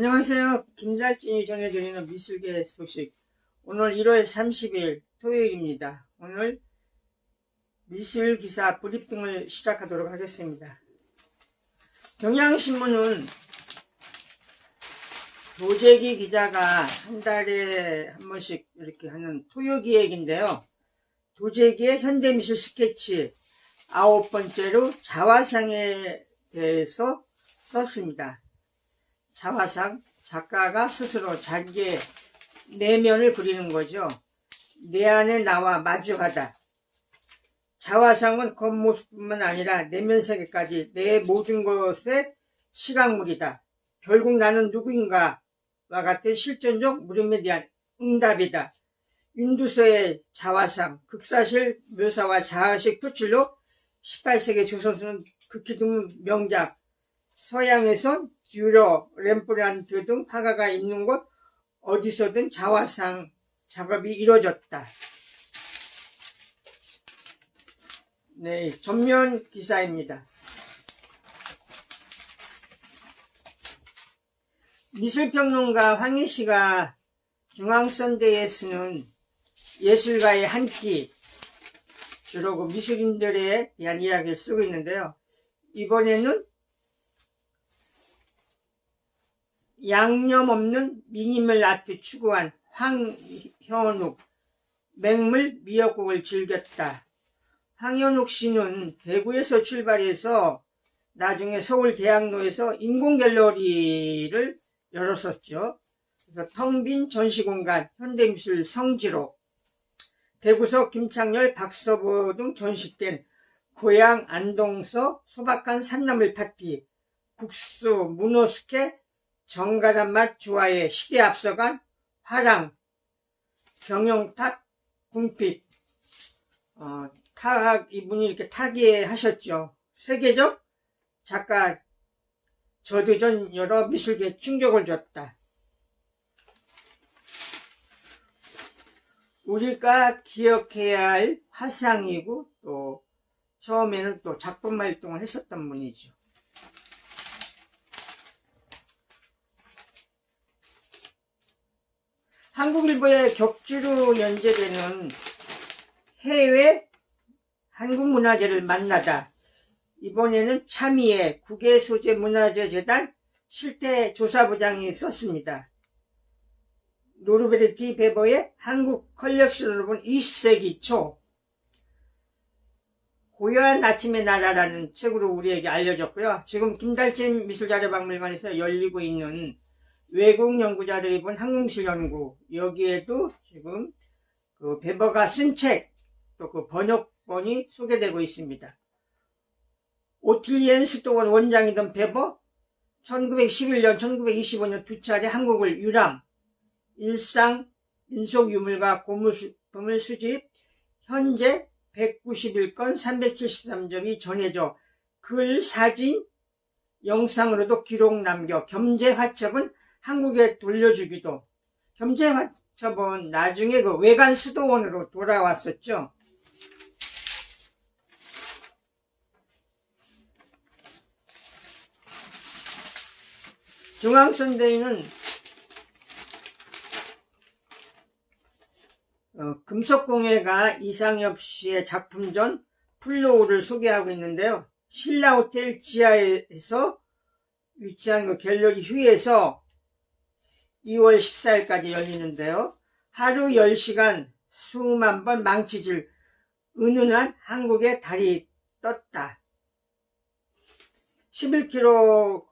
안녕하세요. 김달진이 전해드리는 미술계 소식. 오늘 1월 30일 토요일입니다. 오늘 미술 기사 브리핑을 시작하도록 하겠습니다. 경향신문은 도재기 기자가 한 달에 한 번씩 이렇게 하는 토요 기획인데요. 도재기의 현대미술 스케치 아홉 번째로 자화상에 대해서 썼습니다. 자화상 작가가 스스로 자기의 내면을 그리는 거죠. 내 안에 나와 마주하다. 자화상은 겉모습뿐만 아니라 내면 세계까지 내 모든 것의 시각물이다. 결국 나는 누구인가와 같은 실존적 물음에 대한 응답이다. 윤두서의 자화상, 극사실 묘사와 자화식 표출로 18세기 조선수는 극히 드문 명작, 서양에선 듀러, 렘브란트 등 화가가 있는 곳 어디서든 자화상 작업이 이루어졌다. 네, 전면 기사입니다. 미술평론가 황희 씨가 중앙선대에 쓰는 예술가의 한 끼, 주로 그 미술인들에 대한 이야기를 쓰고 있는데요. 이번에는 양념 없는 미니멀 아트 추구한 황현욱 맹물 미역국을 즐겼다. 황현욱 씨는 대구에서 출발해서 나중에 서울 대학로에서 인공 갤러리를 열었었죠. 그래서 텅 빈 전시공간 현대미술 성지로 대구서 김창렬 박서보 등 전시된 고향 안동서 소박한 산나물 파티 국수 문어 숙회 정갈한 맛 좋아해 시대 앞서간 화랑 경영탑 궁핍 어, 탁 이분이 이렇게 타계하셨죠. 세계적 작가 저도전 여러 미술계 충격을 줬다. 우리가 기억해야 할 화상이고 또 처음에는 또 작품 활동을 했었던 분이죠. 한국일보에 격주로 연재되는 해외 한국문화재를 만나다. 이번에는 참이의 국외소재문화재재단 실태조사부장이 썼습니다. 노르베르티 베버의 한국 컬렉션으로 본 20세기 초 고요한 아침의 나라라는 책으로 우리에게 알려졌고요. 지금 김달진 미술자료박물관에서 열리고 있는 외국 연구자들이 본 한국미술 연구 여기에도 지금 그 베버가 쓴 책 또 그 번역본이 소개되고 있습니다. 오틸리엔 수도원 원장이던 베버 1911년 1925년 두 차례 한국을 유람 일상 민속 유물과 고물 수집 현재 191건 373점이 전해져 글, 사진, 영상으로도 기록 남겨 겸재 화첩은 한국에 돌려주기도 겸재화첩은 나중에 그 외관 수도원으로 돌아왔었죠. 중앙선대위는 어, 금속공예가 이상엽 씨의 작품 전 플로우를 소개하고 있는데요. 신라호텔 지하에서 위치한 그 갤러리 휴에서 2월 14일까지 열리는데요. 하루 10시간 수만 번 망치질 은은한 한국의 달이 떴다. 11kg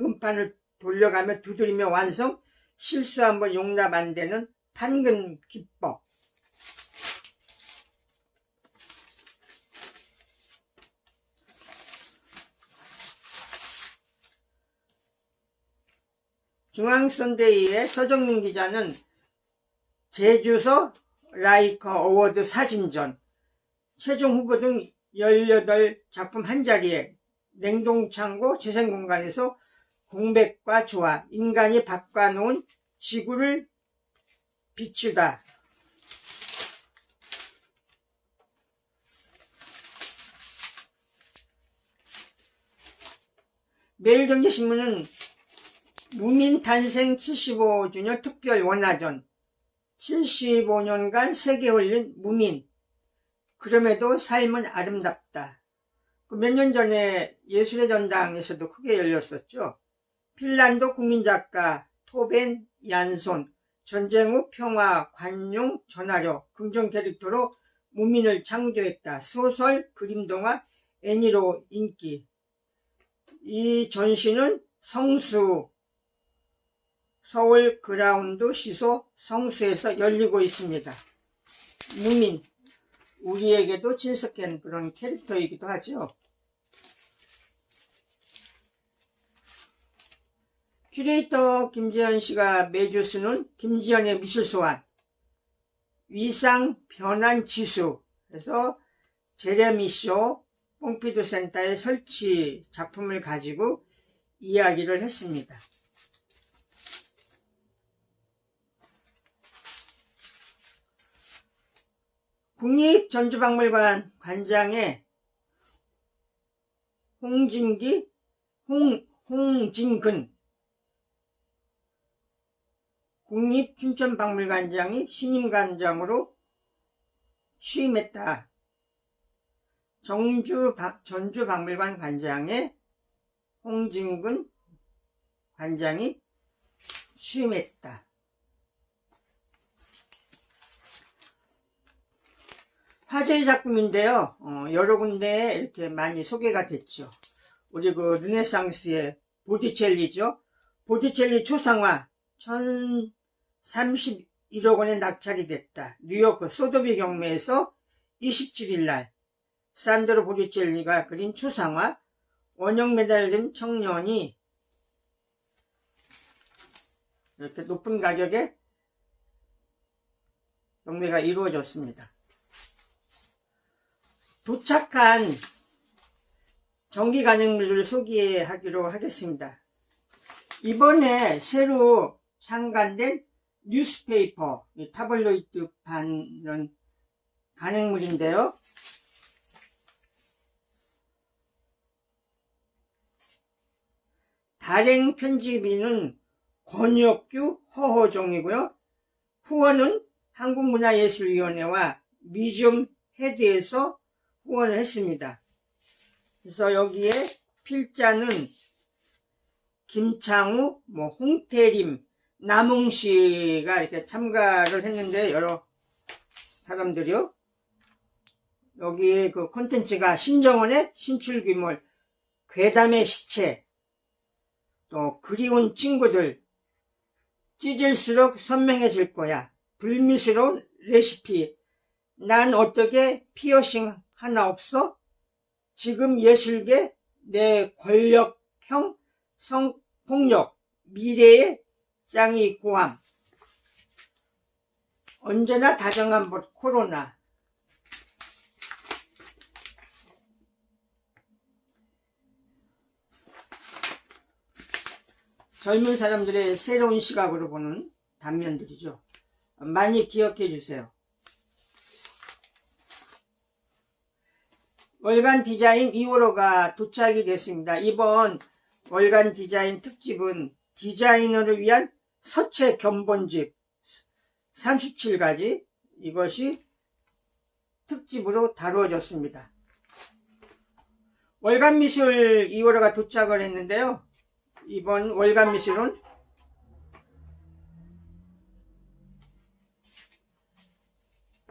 음판을 돌려가며 두드리며 완성 실수 한번 용납 안 되는 판근 기법 중앙선대위의 서정민 기자는 제주서 라이커 어워드 사진전 최종 후보 등 18작품 한자리에 냉동창고 재생공간에서 공백과 조화, 인간이 바꿔놓은 지구를 비추다. 매일경제신문은 무민 탄생 75주년 특별 원화전 75년간 세계 올린 무민 그럼에도 삶은 아름답다. 그몇년 전에 예술의 전당에서도 크게 열렸었죠. 핀란드 국민작가 토벤 얀손 전쟁 후 평화, 관용, 전화력, 긍정 캐릭터로 무민을 창조했다. 소설, 그림동화, 애니로 인기. 이 전시는 성수, 서울 그라운드 시소 성수에서 열리고 있습니다. 무민, 우리에게도 친숙한 그런 캐릭터이기도 하죠. 큐레이터 김지현 씨가 매주 쓰는 김지현의 미술소환 위상 변환 지수 그래서 제레미 쇼 뽕피드 센터의 설치 작품을 가지고 이야기를 했습니다. 국립전주박물관 관장의 홍진기, 홍, 홍진근 국립춘천박물관장이 신임관장으로 취임했다. 정주, 전주박물관 관장의 홍진근 관장이 취임했다. 화제의 작품인데요. 어, 여러 군데에 이렇게 많이 소개가 됐죠. 우리 그 르네상스의 보티첼리죠. 보티첼리 초상화 1031억 원에 낙찰이 됐다. 뉴욕 소도비 경매에서 27일 날 산드로 보티첼리가 그린 초상화 원형 메달을 청년이 이렇게 높은 가격에 경매가 이루어졌습니다. 도착한 전기 간행물들을 소개하기로 하겠습니다. 이번에 새로 창간된 뉴스페이퍼, 타블로이드판 이런 간행물인데요. 발행 편집인은 권혁규 허허종이고요. 후원은 한국문화예술위원회와 미디움 헤드에서 후원을 했습니다. 그래서 여기에 필자는 김창우, 뭐 홍태림, 남웅 씨가 이렇게 참가를 했는데 여러 사람들이요. 여기 그 콘텐츠가 신정원의 신출귀몰, 괴담의 시체, 또 그리운 친구들, 찢을수록 선명해질 거야. 불미스러운 레시피, 난 어떻게 피어싱 하나 없어? 지금 예술계 내 권력형 성폭력 미래의 짱이 고함 언제나 다정한 법 코로나 젊은 사람들의 새로운 시각으로 보는 단면들이죠. 많이 기억해 주세요. 월간 디자인 2호로가 도착이 됐습니다. 이번 월간 디자인 특집은 디자이너를 위한 서체 견본집 37가지 이것이 특집으로 다루어졌습니다. 월간 미술 2호로가 도착을 했는데요. 이번 월간 미술은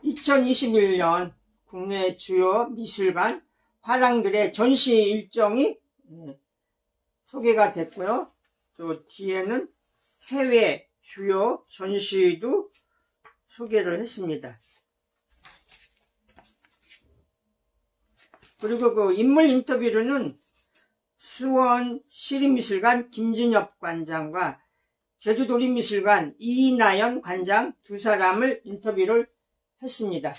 (2021년) 국내 주요 미술관 화랑들의 전시 일정이 예, 소개가 됐고요. 또 뒤에는 해외 주요 전시도 소개를 했습니다. 그리고 그 인물 인터뷰로는 수원 시립미술관 김진엽 관장과 제주도립미술관 이나연 관장 두 사람을 인터뷰를 했습니다.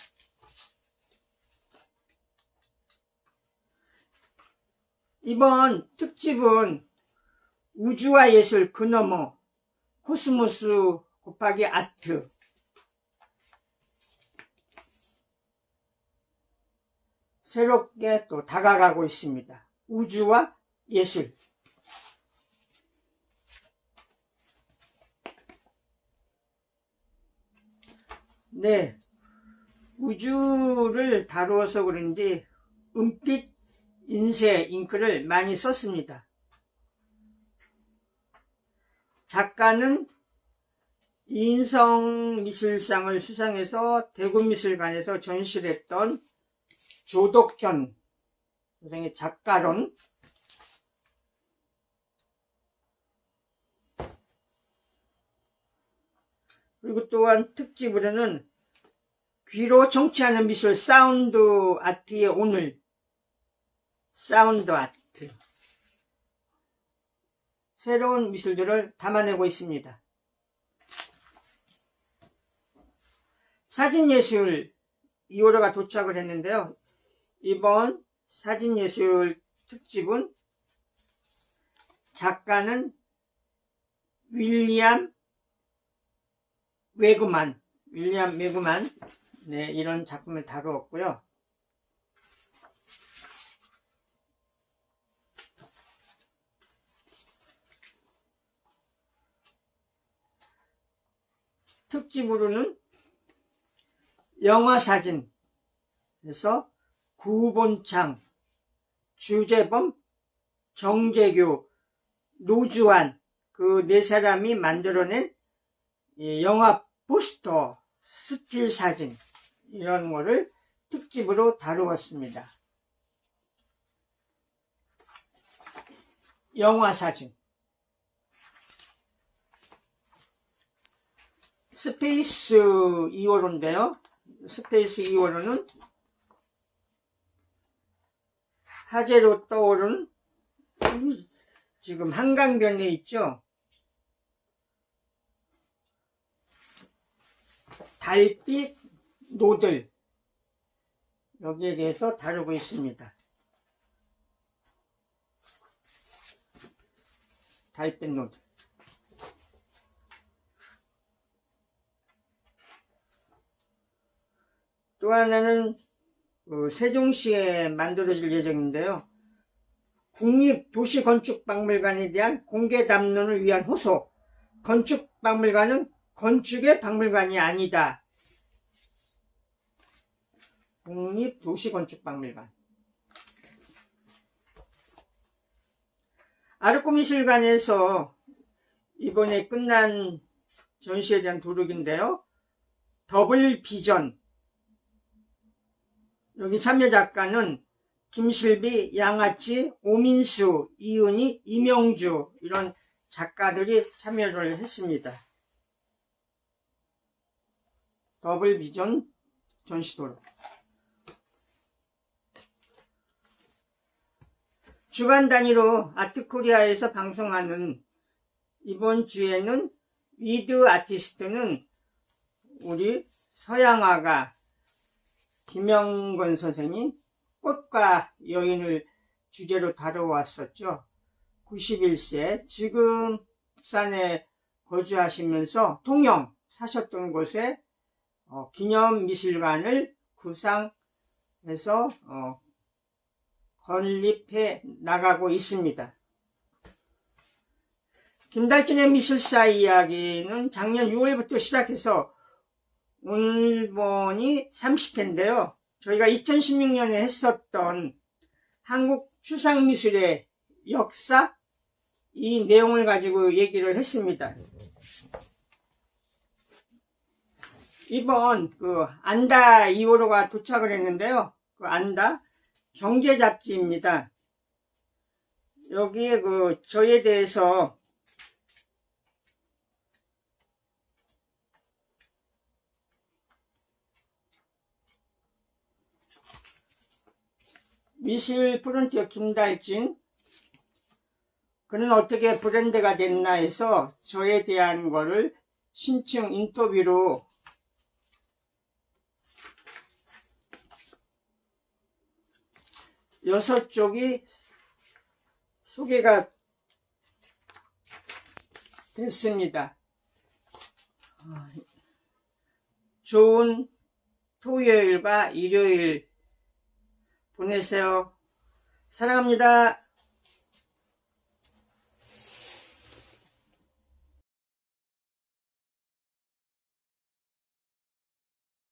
이번 특집은 우주와 예술 그 너머 코스모스 곱하기 아트. 새롭게 또 다가가고 있습니다. 우주와 예술. 네. 우주를 다루어서 그런지 은빛 인쇄 잉크를 많이 썼습니다. 작가는 인성미술상을 수상해서 대구미술관에서 전시를 했던 조덕현 선생의 작가론 그리고 또한 특집으로는 귀로 청취하는 미술 사운드 아트의 오늘 사운드 아트 새로운 미술들을 담아내고 있습니다. 사진예술 2호로가 도착을 했는데요. 이번 사진예술 특집은 작가는 윌리엄 외그만, 윌리엄 외그만, 네, 이런 작품을 다루었고요. 특집으로는 영화 사진 에서 구본창, 주재범, 정재교, 노주환 그 네 사람이 만들어낸 이 영화 포스터, 스틸 사진 이런 거를 특집으로 다루었습니다. 영화 사진 스페이스 2호로인데요. 스페이스 2호로는 화재로 떠오른 지금 한강변에 있죠. 달빛 노들 여기에 대해서 다루고 있습니다. 달빛 노들 또 하나는 어, 세종시에 만들어질 예정인데요. 국립도시건축박물관에 대한 공개 담론을 위한 호소. 건축박물관은 건축의 박물관이 아니다. 국립도시건축박물관. 아르코미술관에서 이번에 끝난 전시에 대한 도록인데요. 더블 비전. 여기 참여 작가는 김실비, 양아치, 오민수, 이은희, 이명주 이런 작가들이 참여를 했습니다. 더블 비전 전시도록 주간 단위로 아트코리아에서 방송하는 이번 주에는 위드 아티스트는 우리 서양화가 김영건 선생님 꽃과 여인을 주제로 다뤄왔었죠. 91세 지금 부산에 거주하시면서 통영 사셨던 곳에 어, 기념미술관을 구상해서 어, 건립해 나가고 있습니다. 김달진의 미술사 이야기는 작년 6월부터 시작해서 번이 30회인데요. 저희가 2016년에 했었던 한국 추상미술의 역사 이 내용을 가지고 얘기를 했습니다. 이번 그 안다 2호로가 도착을 했는데요. 그 안다 경제 잡지입니다. 여기에 그 저에 대해서 미술 프론티어 김달진 그는 어떻게 브랜드가 됐나 해서 저에 대한 거를 신청 인터뷰로 여섯 쪽이 소개가 됐습니다. 좋은 토요일과 일요일 보내세요. 사랑합니다.